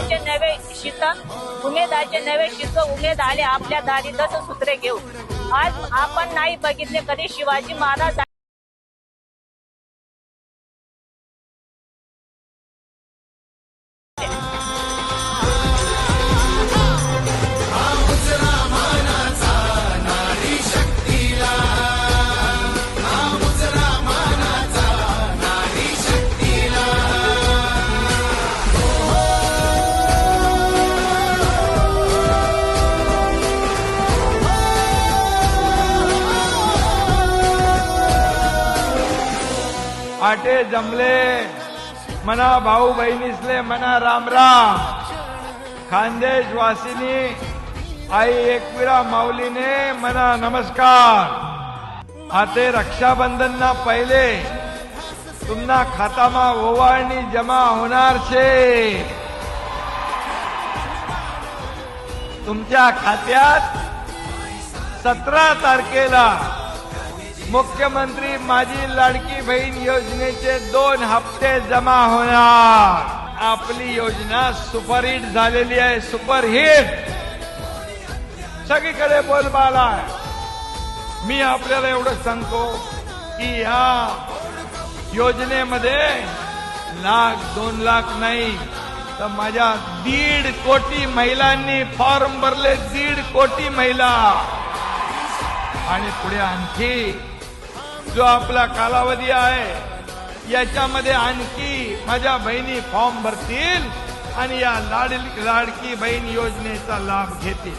नवे शीत उमेदाचे नवे शीत उमेद आले आपल्या दारी दस सूत्रे घेऊ. आज आपण नाही बघितले कधी शिवाजी महाराज आटे जमले. मना भाऊ बहिणीसले मना रामराम खानदेश वासिनी आई एकविरा माऊलीने मना नमस्कार. आते रक्षाबंधन ना पहिले तुमना खातामा ओवाळणी जमा होणार छे तुमच्या खात्यात सतरा तारखेला मुख्यमंत्री माझी लाडकी बहीण योजनेचे दोन हप्ते जमा होणार. आपली योजना सुपरहिट झालेली आहे सुपरहिट. सगळीकडे बोलबाला आहे मी आपल्याला एवढं सांगतो की या योजनेमध्ये लाख दोन लाख नाही तर माझ्या दीड कोटी महिलांनी फॉर्म भरले दीड कोटी महिला. आणि पुढे आणखी जो आपला कालावधी आहे याच्यामध्ये आणखी माझ्या बहिणी फॉर्म भरतील आणि या लाड लाडकी बहीण योजनेचा लाभ घेतील.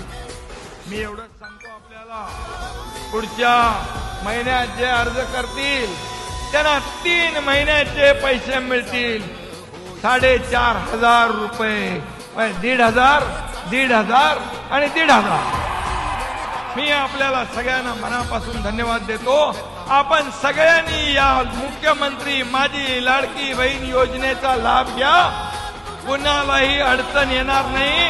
मी एवढंच सांगतो आपल्याला. पुढच्या महिन्यात जे अर्ज करतील त्यांना तीन महिन्याचे पैसे मिळतील. साडेचार हजार रुपये. दीड हजार दीड हजार आणि दीड हजार. मी आपल्याला सगळ्यांना मनापासून धन्यवाद देतो. आपण सगळ्यांनी या मुख्यमंत्री माझी लाडकी बहीण योजनेचा लाभ घ्या. कुणालाही अडचण येणार नाही.